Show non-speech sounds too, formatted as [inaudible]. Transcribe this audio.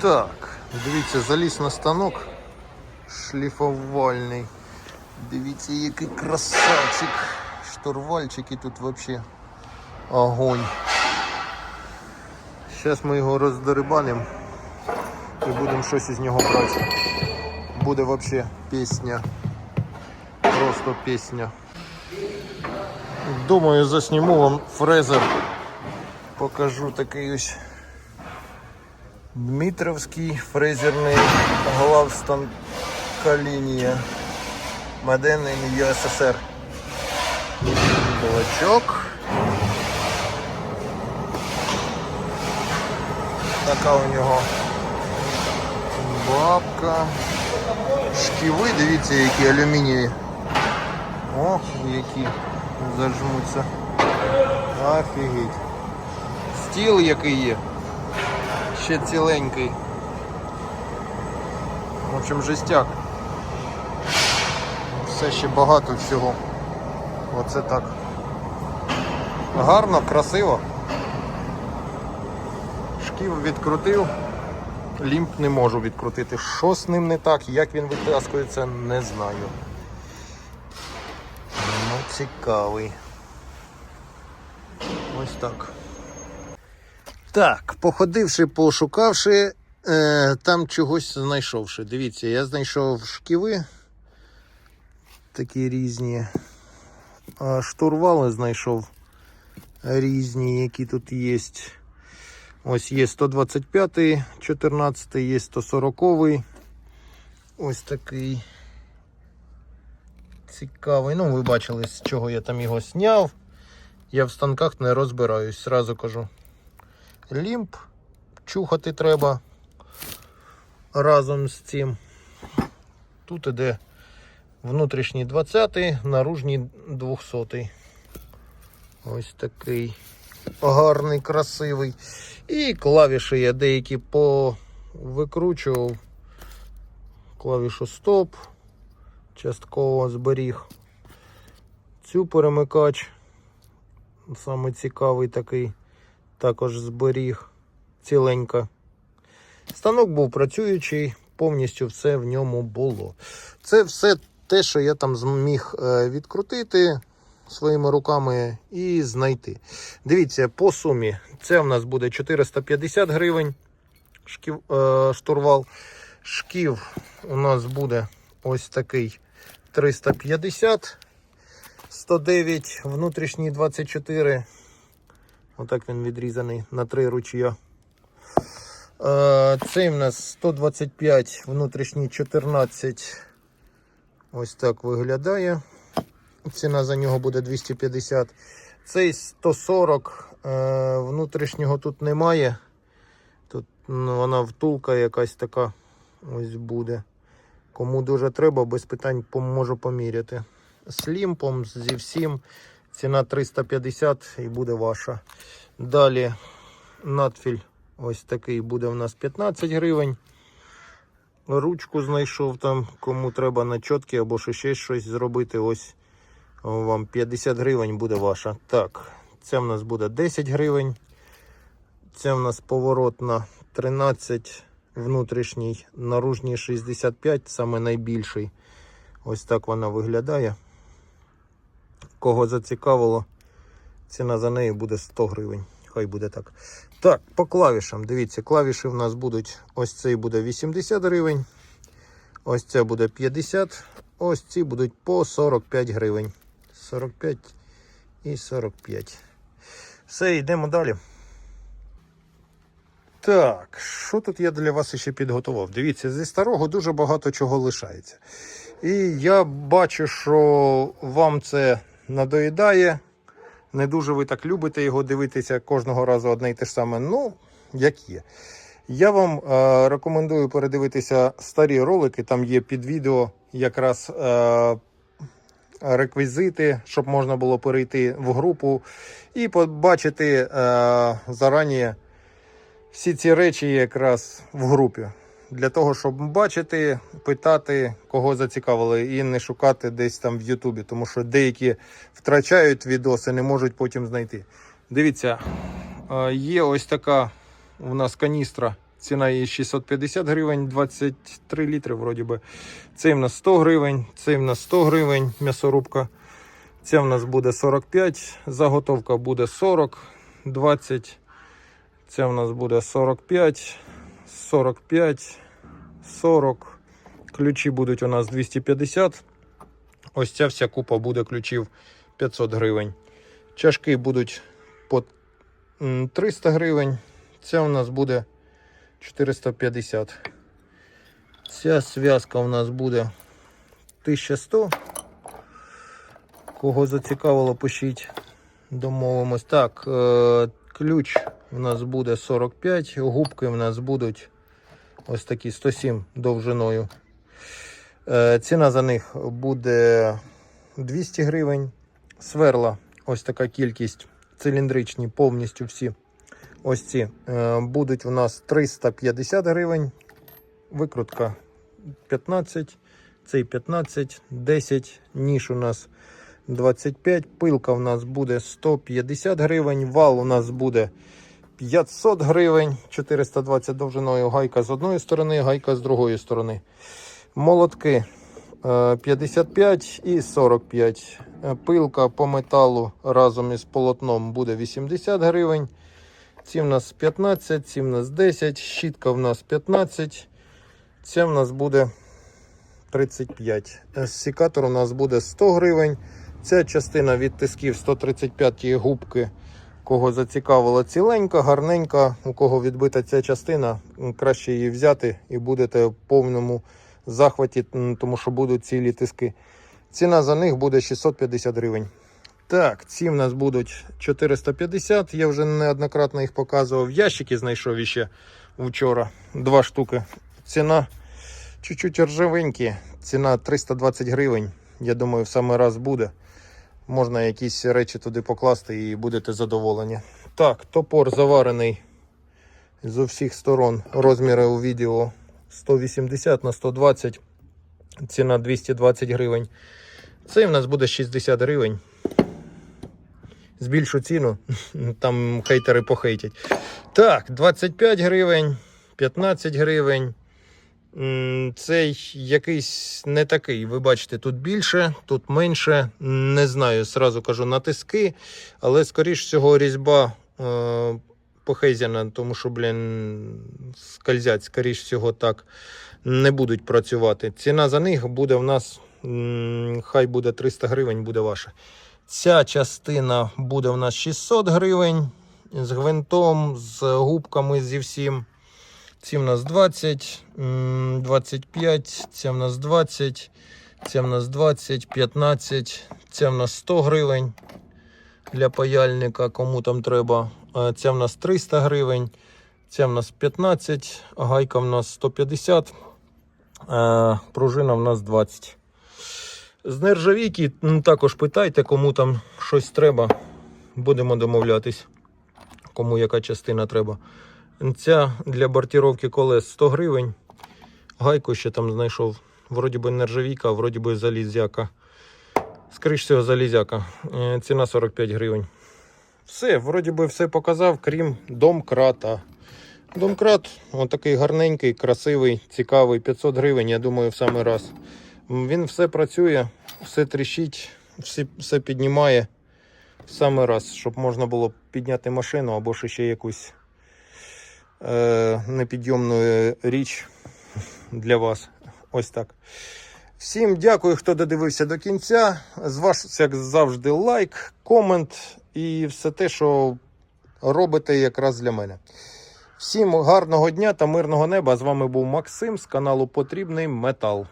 Так, дивіться, заліз на станок шліфовальний. Дивіться, який красавчик. Штурвальчики тут взагалі огонь. Зараз ми його роздерибанимо і будемо щось із нього брати. Буде взагалі пісня. Просто пісня. Думаю, засніму вам фрезер. Покажу такий ось Дмитровський фрезерний главстанка лінія. Модельний ЮССР. Кулачок. Така у нього бабка. Шківи, дивіться, які алюмінієві. Ох, які зажмуться. Офігеть. Стіл який є. Ще ціленький. В общем, жестяк. Все ще багато всього. Оце так. Гарно, красиво. Шків відкрутив. Лімп не можу відкрутити. Що з ним не так, як він витаскується, не знаю. Ну, цікавий. Ось так. Так, походивши, пошукавши, е, там чогось знайшовши. Дивіться, я знайшов шківи такі різні. Штурвали знайшов різні, які тут є. Ось є 125, 14, є 140. Ось такий цікавий. Ну, ви бачили, з чого я там його зняв. Я в станках не розбираюсь, зразу кажу. Лімп чухати треба разом з цим. Тут іде внутрішній 20, наружній 200. Ось такий гарний, красивий. І клавіші я деякі повикручував. Клавішу стоп. Частково зберіг. Цю перемикач. Саме цікавий такий. Також зберіг ціленько. Станок був працюючий, повністю все в ньому було. Це все те, що я там зміг е, відкрутити своїми руками і знайти. Дивіться, по сумі це в нас буде 450 гривень шків, е, штурвал. Шків у нас буде ось такий 350, 109, внутрішній 24. Отак він відрізаний на три ручія. Е, Цей в нас 125, внутрішній 14. Ось так виглядає. Ціна за нього буде 250. Цей 140. е, Внутрішнього тут немає. Тут ну, вона втулка якась така ось буде. Кому дуже треба, без питань можу поміряти. З лімпом, зі всім. Ціна 350 і буде ваша. Далі надфіль ось такий буде у нас 15 гривень. Ручку знайшов там, кому треба на чотки або ще щось зробити. Ось вам 50 гривень буде ваша. Так, це в нас буде 10 гривень. Це в нас поворотна 13, внутрішній, наружній 65, саме найбільший. Ось так вона виглядає. Кого зацікавило, ціна за неї буде 100 гривень. Хай буде так. Так, по клавішам. Дивіться, клавіші в нас будуть. Ось цей буде 80 гривень. Ось це буде 50. Ось ці будуть по 45 гривень. 45 і 45. Все, йдемо далі. Так, що тут я для вас ще підготував? Дивіться, зі старого дуже багато чого лишається. І я бачу, що вам це надоїдає. Не дуже ви так любите його дивитися кожного разу одне й те ж саме. Ну, як є. Я вам е, рекомендую передивитися старі ролики. Там є під відео якраз е, реквізити, щоб можна було перейти в групу і побачити е, зарані всі ці речі якраз в групі. Для того, щоб бачити, питати, кого зацікавили, і не шукати десь там в Ютубі, тому що деякі втрачають відоси, не можуть потім знайти. Дивіться, е, є ось така у нас каністра ціна її 650 гривень, 23 літри вроді би. Цей в нас 100 гривень, цей в нас 100 гривень м'ясорубка. Ця в нас буде 45, заготовка буде 40, 20. Ця в нас буде 45, 45, 40. Ключі будуть у нас 250. Ось ця вся купа буде ключів 500 гривень. Чашки будуть по 300 гривень. Ця у нас буде 450. Ця зв'язка у нас буде 1100. Кого зацікавило, пишіть. Домовимось. Так, е, ключ у нас буде 45, губки у нас будуть ось такі 107 довжиною. Е, ціна за них буде 200 гривень. Сверла, ось така кількість, циліндричні, повністю всі. Ось ці е, будуть у нас 350 гривень. Викрутка 15, цей 15, 10, ніж у нас 25, пилка у нас буде 150 гривень, вал у нас буде 500 гривень, 420 довжиною, гайка з одної сторони, гайка з другої сторони. Молотки е, 55 і 45. Е, Пилка по металу разом із полотном буде 80 гривень. Ці в нас 15, ці в нас 10, щітка в нас 15. Це в нас буде 35. Е, Секатор у нас буде 100 гривень. Ця частина від тисків 135 губки. Кого зацікавила ціленька, гарненька, у кого відбита ця частина, краще її взяти і будете в повному захваті, тому що будуть цілі тиски. Ціна за них буде 650 гривень. Так, ці в нас будуть 450. Я вже неоднократно їх показував. Ящики знайшов іще вчора. Два штуки. Ціна чуть-чуть ржавенькі. Ціна 320 гривень. Я думаю, в самий раз буде. Можна якісь речі туди покласти і будете задоволені. Так, топор заварений з усіх сторон. Розміри у відео 180 на 120. Ціна 220 гривень. Цей в нас буде 60 гривень. Збільшу ціну, [laughs] там хейтери похейтять. Так, 25 гривень, 15 гривень. Цей якийсь не такий. Ви бачите, тут більше, тут менше. Не знаю, сразу кажу на тиски, але скоріш всього різьба е, похейзяна, тому що, блін, скользять, скоріш всього, так не будуть працювати. Ціна за них буде в нас, хай буде 300 гривень, буде ваша. Ця частина буде в нас 600 гривень з гвинтом, з губками, зі всім. Ці в нас 20, 25, ця в нас 20, ця в нас 20, 15, ця в нас 100 гривень для паяльника, кому там треба. Е, Ця в нас 300 гривень, ця в нас 15, гайка в нас 150, е, пружина в нас 20. З нержавійки також питайте, кому там щось треба. Будемо домовлятись, кому яка частина треба. Ця для бортіровки колес 100 гривень. Гайку ще там знайшов. Вроді би нержавійка, вроді би залізяка. Скоріше всього, залізяка. Е, Ціна 45 гривень. Все, вроді би все показав, крім домкрата. Домкрат, он такий гарненький, красивий, цікавий, 500 гривень, я думаю, в самий раз. Він все працює, все тріщить, все, все піднімає в самий раз, щоб можна було підняти машину або ще якусь е, непідйомну річ для вас. Ось так. Всім дякую, хто додивився до кінця. З вас, як завжди, лайк, комент і все те, що робите якраз для мене. Всім гарного дня та мирного неба. З вами був Максим з каналу Потрібний Метал.